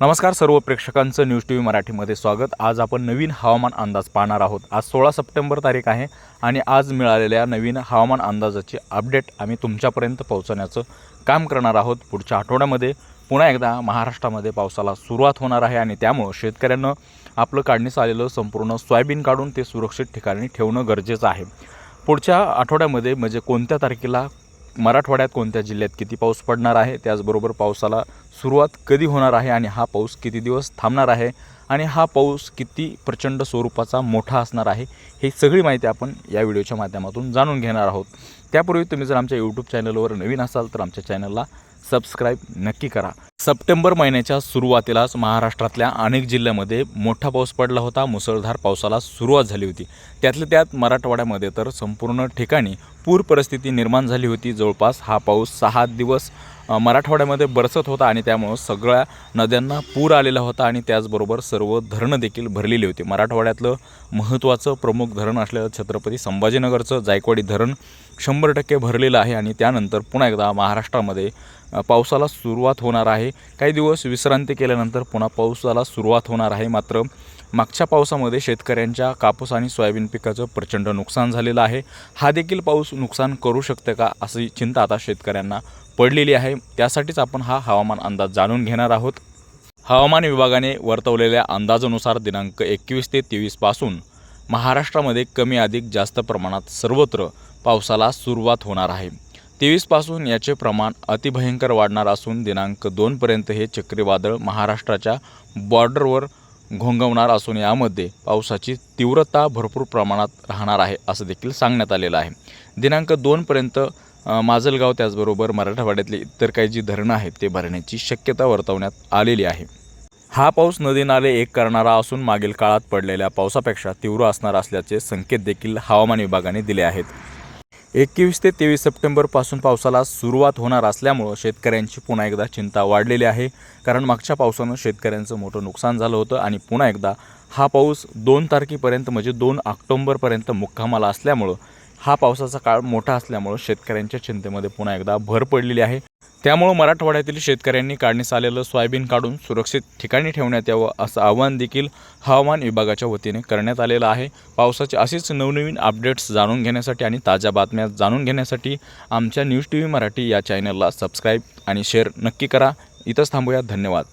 नमस्कार सर्व प्रेक्षकांचं news T V मराठीमध्ये स्वागत. आज आपण नवीन हवामान अंदाज पाहणार आहोत. आज सोळा सप्टेंबर तारीख आहे आणि आज मिळालेल्या नवीन हवामान अंदाजाची अपडेट आम्ही तुमच्यापर्यंत पोहोचवण्याचं काम करणार आहोत. पुढच्या आठवड्यामध्ये पुन्हा एकदा महाराष्ट्रामध्ये पावसाला सुरुवात होणार आहे आणि त्यामुळं शेतकऱ्यांनं आपलं काढणीस आलेलं संपूर्ण सोयाबीन काढून ते सुरक्षित ठिकाणी ठेवणं गरजेचं आहे. पुढच्या आठवड्यामध्ये म्हणजे कोणत्या तारखेला मराठवाड्यात कोणत्या जिल्ह्यात किती पाऊस पडणार आहे? त्याचबरोबर पावसाला सुरुवात कधी होणार आहे आणि हा पाऊस किती दिवस थांबणार आहे? आणि हा पाऊस किती प्रचंड स्वरूपाचा मोठा असणार आहे? हे सगळी माहिती आपण या व्हिडिओच्या माध्यमातून जाणून घेणार आहोत. त्यापूर्वी तुम्ही जर आमच्या यूट्यूब चॅनलवर नवीन असाल तर आमच्या चॅनलला सबस्क्राईब नक्की करा. सप्टेंबर महिन्याच्या सुरुवातीलाच महाराष्ट्रातल्या अनेक जिल्ह्यामध्ये मोठा पाऊस पडला होता. मुसळधार पावसाला सुरुवात झाली होती. त्यातल्या त्यात मराठवाड्यामध्ये तर संपूर्ण ठिकाणी पूर परिस्थिती निर्माण झाली होती. जवळपास हा पाऊस सहा दिवस मराठवाड्यामध्ये बरसत होता आणि त्यामुळं सगळ्या नद्यांना पूर आलेला होता आणि त्याचबरोबर सर्व धरणं देखील भरलेली होती. मराठवाड्यातलं महत्त्वाचं प्रमुख धरण असलेलं छत्रपती संभाजीनगरचं जायकवाडी धरण शंभर टक्के भरलेलं आहे आणि त्यानंतर पुन्हा एकदा महाराष्ट्रामध्ये पावसाला सुरुवात होणार आहे. काही दिवस विश्रांती केल्यानंतर पुन्हा पावसाला सुरुवात होणार आहे. मात्र मागच्या पावसामध्ये शेतकऱ्यांच्या कापूस आणि सोयाबीन पिकाचं प्रचंड नुकसान झालेलं आहे. हा देखील पाऊस नुकसान करू शकते का अशी चिंता आता शेतकऱ्यांना पडलेली आहे. त्यासाठीच आपण हा हवामान अंदाज जाणून घेणार आहोत. हवामान विभागाने वर्तवलेल्या अंदाजानुसार दिनांक एकवीस ते तेवीसपासून महाराष्ट्रामध्ये कमी अधिक जास्त प्रमाणात सर्वत्र पावसाला सुरुवात होणार आहे. तेवीसपासून याचे प्रमाण अतिभयंकर वाढणार असून दिनांक दोनपर्यंत हे चक्रीवादळ महाराष्ट्राच्या बॉर्डरवर घोंगवणार असून यामध्ये पावसाची तीव्रता भरपूर प्रमाणात राहणार आहे असं देखील सांगण्यात आलेलं आहे. दिनांक दोनपर्यंत माजलगाव त्याचबरोबर मराठवाड्यातली इतर काही जी धरणं आहेत ते भरण्याची शक्यता वर्तवण्यात आलेली आहे. हा पाऊस नदी नाले एक करणारा असून मागील काळात पडलेल्या पावसापेक्षा तीव्र असणार असल्याचे संकेत देखील हवामान विभागाने दिले आहेत. एकवीस ते तेवीस सप्टेंबरपासून पावसाला सुरुवात होणार असल्यामुळं शेतकऱ्यांची पुन्हा एकदा चिंता वाढलेली आहे. कारण मागच्या पावसानं शेतकऱ्यांचं मोठं नुकसान झालं होतं आणि पुन्हा एकदा हा पाऊस दोन तारखेपर्यंत म्हणजे दोन ऑक्टोंबरपर्यंत मुक्कामाला असल्यामुळं हा पावसाचा काळ मोठा असल्यामुळं शेतकऱ्यांच्या चिंतेमध्ये पुन्हा एकदा भर पडलेली आहे. त्यामुळं मराठवाड्यातील शेतकऱ्यांनी काढण्यास आलेलं सोयाबीन काढून सुरक्षित ठिकाणी ठेवण्यात यावं असं आवाहन देखील हवामान विभागाच्या वतीने करण्यात आलेलं आहे. पावसाचे असेच नवनवीन अपडेट्स जाणून घेण्यासाठी आणि ताज्या बातम्या जाणून घेण्यासाठी आमच्या न्यूज टी व्ही मराठी या चॅनलला सबस्क्राईब आणि शेअर नक्की करा. इथंच थांबूया. धन्यवाद.